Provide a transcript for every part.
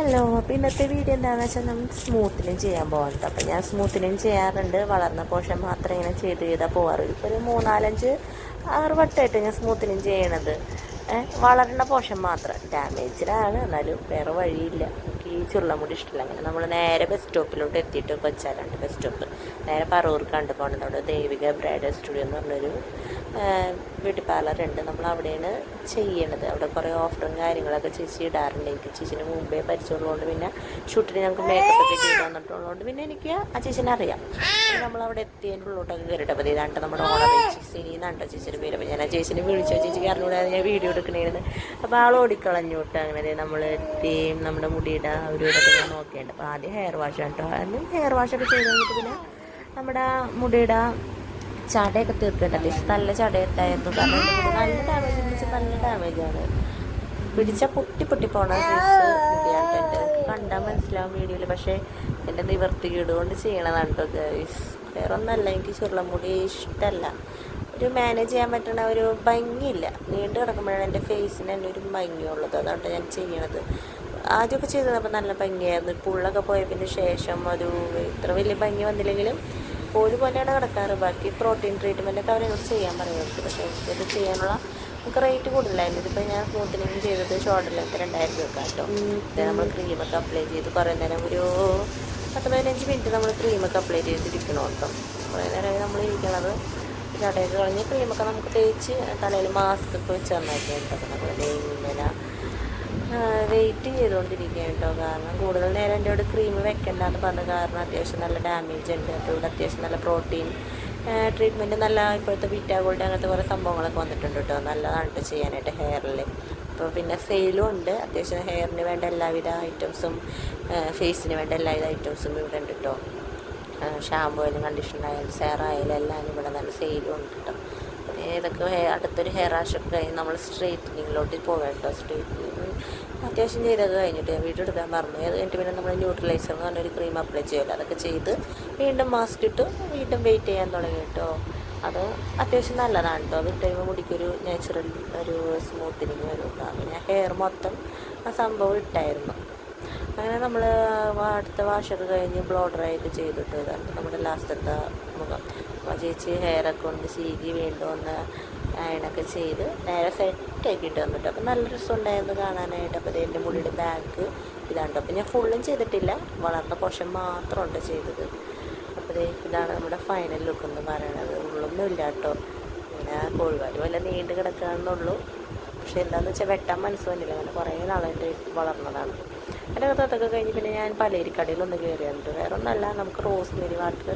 Hello അപ്പോൾ ഇന്നത്തെ video എന്താണെന്ന് വെച്ചാൽ നമ്മൾ സ്മൂത്തിനും ചെയ്യാൻ പോകുന്നത് അപ്പോൾ ഞാൻ സ്മൂത്തിനും ചെയ്യാറുണ്ട്. വളർന്ന പോഷൻ മാത്രം ഇങ്ങനെ ചെയ്ത് ചെയ്താൽ പോകാറ് ഇപ്പോൾ ഒരു മൂന്നാലഞ്ച് ആറ് വട്ടമായിട്ട് ഞാൻ സ്മൂത്തിനും ചെയ്യണത്. വളരുന്ന പോഷൻ മാത്രം. ഡാമേജ്ഡാണ് എന്നാലും വേറെ വഴിയില്ല. ഈ ചുരുളമുടി ഇഷ്ടമില്ല അങ്ങനെ നമ്മൾ നേരെ ബസ് സ്റ്റോപ്പിലോട്ട് എത്തിയിട്ട് കൊച്ചാലുണ്ട് ബസ് സ്റ്റോപ്പ് നേരെ പറവൂർ കണ്ടു പോകുന്നത് അവിടെ ദേവിക ബ്രൈഡൽ സ്റ്റുഡിയോ എന്ന് പറഞ്ഞൊരു ബ്യൂട്ടി പാർലർ ഉണ്ട്. നമ്മൾ അവിടെയാണ് ചെയ്യണത്. അവിടെ കുറേ ഓഫറും കാര്യങ്ങളൊക്കെ ചേച്ചി ഇടാറുണ്ട്. എനിക്ക് ചേച്ചിന് മുമ്പേ പരിചയമുള്ളതുകൊണ്ട് പിന്നെ ഷൂട്ടിന് ഞങ്ങൾക്ക് മേക്കപ്പ് ഒക്കെ ചെയ്ത് തന്നിട്ടുള്ളതുകൊണ്ട് പിന്നെ എനിക്ക് ആ ചേച്ചിനെ അറിയാം. നമ്മൾ അവിടെ എത്തിയതിന്റെ ഉള്ളോട്ടൊക്കെ കയറിയിട്ട് അപ്പോൾ ഇതാണ്ട് നമ്മുടെ ഓണർ സിനി എന്നാണ്ടോ ചേച്ചിയുടെ പേര്. അപ്പോൾ ഞാൻ ആ ചേച്ചിനെ വിളിച്ചു. ചേച്ചിക്ക് അറിഞ്ഞുകൂടാതെ ഞാൻ വീഡിയോ എടുക്കണേന്ന്. അപ്പോൾ ആൾ ഓടിക്കളഞ്ഞു അങ്ങനെ നമ്മൾ എത്തി. നമ്മുടെ മുടിയുടെ ഒരു ഇതൊക്കെ ഞാൻ അപ്പോൾ ആദ്യം ഹെയർ വാഷ് കേട്ടോ അല്ലെങ്കിൽ ഹെയർ വാഷൊക്കെ ചെയ്ത് കഴിഞ്ഞിട്ട് പിന്നെ നമ്മുടെ മുടിയുടെ ചടയൊക്കെ തീർക്കേണ്ട. അത്യാവശ്യം നല്ല ചടയത്തായിരുന്നു കാരണം നല്ല ഡാമേജ് വെച്ചാൽ നല്ല ഡാമേജാണ് പിടിച്ച പൊട്ടി പൊട്ടി പോണ കണ്ടാൽ മനസ്സിലാവും വീഡിയോയിൽ പക്ഷേ എന്റെ നിവർത്തി കൊണ്ട് ചെയ്യണതാണ് കേട്ടോ ഗൈസ് വേറെ ഒന്നല്ല എനിക്ക് ചുരുളമുടി ഇഷ്ടമല്ല ഒരു മാനേജ് ചെയ്യാൻ പറ്റണ ഒരു ഭംഗിയില്ല. നീണ്ടു കിടക്കുമ്പോഴാണ് എന്റെ ഫേസിന് തന്നെ ഒരു ഭംഗിയുള്ളത്. അതുകൊണ്ട് ഞാൻ ചെയ്യണത്. ആദ്യമൊക്കെ ചെയ്തപ്പോൾ നല്ല ഭംഗിയായിരുന്നു. പുള്ളൊക്കെ പോയതിന് ശേഷം ഒരു ഇത്ര വലിയ ഭംഗി വന്നില്ലെങ്കിലും ഒരു പോലെയാണ് കിടക്കാറ്. ബാക്കി പ്രോട്ടീൻ ട്രീറ്റ്മെന്റ് ഒക്കെ അവരെന്നോട് ചെയ്യാൻ പറയുന്നത് പക്ഷേ ഇത് ചെയ്യാനുള്ള നമുക്ക് റേറ്റ് കൂടുതലായിരുന്നു. ഇതിപ്പോൾ ഞാൻ സ്മൂത്തനിങ് ചെയ്തത് ഷോർട്ടിലൊക്കെ രണ്ടായിരം രൂപ കേട്ടോ. നമ്മൾ ക്രീമൊക്കെ അപ്ലൈ ചെയ്ത് കുറേ നേരം ഒരു പത്ത് പതിനഞ്ച് മിനിറ്റ് നമ്മൾ ക്രീമൊക്കെ അപ്ലൈ ചെയ്തിരിക്കണം കേട്ടോ. കുറേ നേരം നമ്മൾ ഇരിക്കണത് ചടയൊക്കെ കളഞ്ഞ് ക്രീമൊക്കെ നമുക്ക് തേച്ച് തലയിൽ മാസ്ക് ഒക്കെ വെച്ച് തന്നൊക്കെ കേട്ടോ നമ്മൾ ഇങ്ങനെ വെയിറ്റ് ചെയ്തുകൊണ്ടിരിക്കുക കേട്ടോ. കാരണം കൂടുതൽ നേരം എന്റെ അവിടെ ക്രീം വെക്കണ്ടെന്ന് പറഞ്ഞ കാരണം അത്യാവശ്യം നല്ല ഡാമേജ് ഉണ്ട്. അപ്പോൾ ഇവിടെ അത്യാവശ്യം നല്ല പ്രോട്ടീൻ ട്രീറ്റ്മെന്റ് നല്ല ഇപ്പോഴത്തെ വിറ്റാഗോൾഡ് അങ്ങനത്തെ കുറേ സംഭവങ്ങളൊക്കെ വന്നിട്ടുണ്ട് കേട്ടോ. നല്ലതാണ് ചെയ്യാനായിട്ട് ഹെയറിൽ അപ്പോൾ പിന്നെ സെയിലും ഉണ്ട്. അത്യാവശ്യം ഹെയറിന് വേണ്ട എല്ലാവിധ ഐറ്റംസും ഫേസിന് വേണ്ട എല്ലാവിധ ഐറ്റംസും ഇവിടെ ഉണ്ട് കേട്ടോ. ഷാമ്പു ആയാലും കണ്ടീഷണർ ആയാലും സെയർ ആയാലും എല്ലാം ഇവിടെ നല്ല സെയിലും ഉണ്ട് കേട്ടോ. പിന്നെ ഏതൊക്കെ അടുത്തൊരു ഹെയർ വാഷ് ഒക്കെ കഴിഞ്ഞ് നമ്മൾ സ്ട്രെയിറ്റനിങ്ങിലോട്ട് പോകാം സ്ട്രെയിറ്റനിങ് അത്യാവശ്യം ചെയ്തൊക്കെ കഴിഞ്ഞിട്ട് ഞാൻ എടുക്കാൻ പറഞ്ഞു അത് കഴിഞ്ഞിട്ട് പിന്നെ നമ്മൾ ന്യൂട്രലൈസർ എന്ന് പറഞ്ഞൊരു ക്രീം അപ്ലൈ ചെയ്യുമല്ലോ അതൊക്കെ ചെയ്ത് വീണ്ടും മാസ്ക് ഇട്ട് വീണ്ടും വെയിറ്റ് ചെയ്യാൻ തുടങ്ങി കേട്ടോ. അത് അത്യാവശ്യം നല്ലതാണ് കേട്ടോ. അത് ടൈം മുടിക്കൊരു നാച്ചുറൽ ഒരു സ്മൂത്തനിങ് വരും. പിന്നെ ഹെയർ മൊത്തം ആ സംഭവം ഇട്ടായിരുന്നു. അങ്ങനെ നമ്മൾ അടുത്ത വാഷൊക്കെ കഴിഞ്ഞ് ബ്ലോഡറായിട്ട് ചെയ്തിട്ട് ഇതാണ് നമ്മുടെ ലാസ്റ്റത്തെ മുഖം. അപ്പോൾ ചേച്ചി ഹെയറൊക്കെ കൊണ്ട് ചീകി വീണ്ടും ഒന്ന് അയണൊക്കെ ചെയ്ത് നേരെ സെറ്റാക്കിയിട്ട് വന്നിട്ട് അപ്പോൾ നല്ല രസമുണ്ടായിരുന്നു കാണാനായിട്ട്. അപ്പോൾ എന്റെ മുടിയുടെ ബാക്ക് ഇതാണ് അപ്പോൾ ഞാൻ ഫുള്ളും ചെയ്തിട്ടില്ല. വളർന്ന പോഷൻ മാത്രമുണ്ട് ചെയ്തത്. അപ്പോൾ ഇതാണ് നമ്മുടെ ഫൈനൽ ലുക്ക് എന്ന് പറയുന്നത് ഉള്ളൊന്നും ഇല്ല കേട്ടോ പിന്നെ കോഴിവാൽ വല്ല നീണ്ടു കിടക്കാന്നുള്ളൂ. പക്ഷെ എന്താണെന്ന് വെച്ചാൽ വെട്ടാൻ മനസ്സ് വന്നില്ല. അങ്ങനെ കുറേ നാളായിട്ട് വളർന്നതാണ്. എന്റെ അതൊക്കെ കഴിഞ്ഞ് പിന്നെ ഞാൻ പലരിക്കടയിൽ ഒന്ന് കയറിയിട്ടുണ്ട് വേറെ ഒന്നല്ല നമുക്ക് റോസ്മേരി വാട്ടർ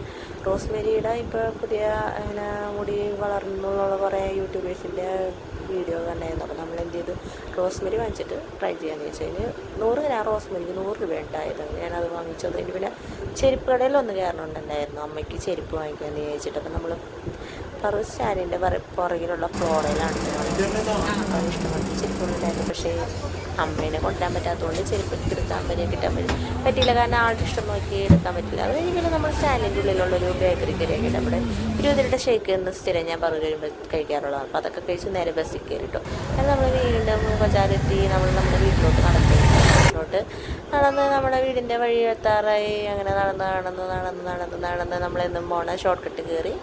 റോസ്മേരിയുടെ ഇപ്പോൾ പുതിയ ഇങ്ങനെ മുടി വളർന്നു എന്നുള്ള കുറേ യൂട്യൂബേഴ്സിന്റെ വീഡിയോ കണ്ടായിരുന്നു അപ്പോൾ നമ്മൾ എന്ത് ചെയ്തു റോസ്മെരി വാങ്ങിച്ചിട്ട് ട്രൈ ചെയ്യാമെന്ന് വെച്ച് കഴിഞ്ഞാൽ നൂറ് ഗ്രാം റോസ്മെരിക്ക് നൂറ് രൂപ ഉണ്ടായത് ഞാനത് വാങ്ങിച്ചത് അതിന് പിന്നെ ചെരുപ്പ് കടയിൽ ഒന്ന് കയറണുണ്ടായിരുന്നു. അമ്മയ്ക്ക് ചെരുപ്പ് വാങ്ങിക്കാമെന്ന് വിചാരിച്ചിട്ട്. അപ്പോൾ നമ്മൾ ഫറൂസ് സ്റ്റാൻഡിന്റെ പുറകിലുള്ള ഫ്ലോറയിലാണ് അപ്പോൾ ഇഷ്ടപ്പെട്ട ചെരുപ്പുകളുണ്ടായിരുന്നു. പക്ഷേ അമ്മേനെ കൊണ്ടാൻ പറ്റാത്തതുകൊണ്ട് ചെരുപ്പ് എടുക്കാൻ പറ്റിയ കിട്ടാൻ പറ്റും പറ്റിയില്ല. കാരണം ആളുടെ ഇഷ്ടം നോക്കി എടുക്കാൻ പറ്റില്ല. അത് കഴിഞ്ഞ് പിന്നെ നമ്മൾ സ്റ്റാൻഡിന്റെ ഉള്ളിലുള്ളൊരു ബേക്കറി കയറിയൊക്കെ നമ്മുടെ ഇരുപത് രൂപയുടെ ഷേക്ക് എന്ന് സ്ഥിരം ഞാൻ പറഞ്ഞു കഴിയുമ്പോൾ കഴിക്കാറുള്ളതാണ്. അപ്പോൾ അതൊക്കെ കഴിച്ച് നേരെ ബസ്സിൽ കയറിട്ടോ. അത് നമ്മൾ വീണ്ടും കൊച്ചാലെത്തി നമ്മൾ നമ്മുടെ വീട്ടിലോട്ട് നടത്തി വീട്ടിലോട്ട് നടന്ന് നമ്മുടെ വീടിന്റെ വഴി എത്താറായി. അങ്ങനെ നടന്ന് നടന്ന് നടന്ന് നടന്ന് നടന്ന് നമ്മളെന്നും പോണ ഷോർട്ട് കട്ട് കയറി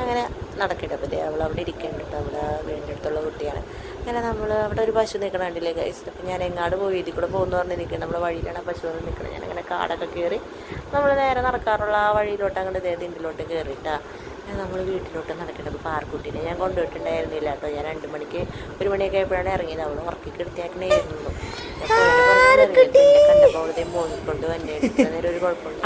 അങ്ങനെ നടക്കട്ടെ അപ്പോൾ അവൾ അവിടെ ഇരിക്കുന്നുണ്ട് അവിടെ വീടിന്റെ അടുത്തുള്ള കുട്ടിയാണ്. അങ്ങനെ നമ്മൾ അവിടെ ഒരു പശു നിൽക്കണ കണ്ടില്ലേ ഗൈസ് അപ്പം ഞാൻ എങ്ങാട് പോയി ഇതിൽ കൂടെ പോകുന്നു പറഞ്ഞ് നിൽക്കുന്നത് നമ്മൾ വഴിയിലാണ് പശു വന്ന് നിൽക്കുന്നത് ഞാൻ അങ്ങനെ കാടൊക്കെ കയറി നമ്മൾ നേരെ നടക്കാറുള്ള ആ വഴിയിലോട്ട് അങ്ങോട്ട് ഇതിന്റെ കയറിയിട്ടാ നമ്മൾ വീട്ടിലോട്ട് നടക്കേണ്ടത് പാർക്കുട്ടീനെ ഞാൻ കൊണ്ടുപോയിട്ടുണ്ടായിരുന്നില്ല. കേട്ടോ ഞാൻ രണ്ട് മണിക്ക് ഒരു മണിയൊക്കെ ആയപ്പോഴാണ് ഇറങ്ങിയത്. അവൾ ഉറക്കി കിടത്തിയാക്കണേയിരുന്നു. കണ്ടപ്പോൾ അവളതേ മോങ്ങിക്കൊണ്ട് വന്നേ ഒരു കുഴപ്പമില്ല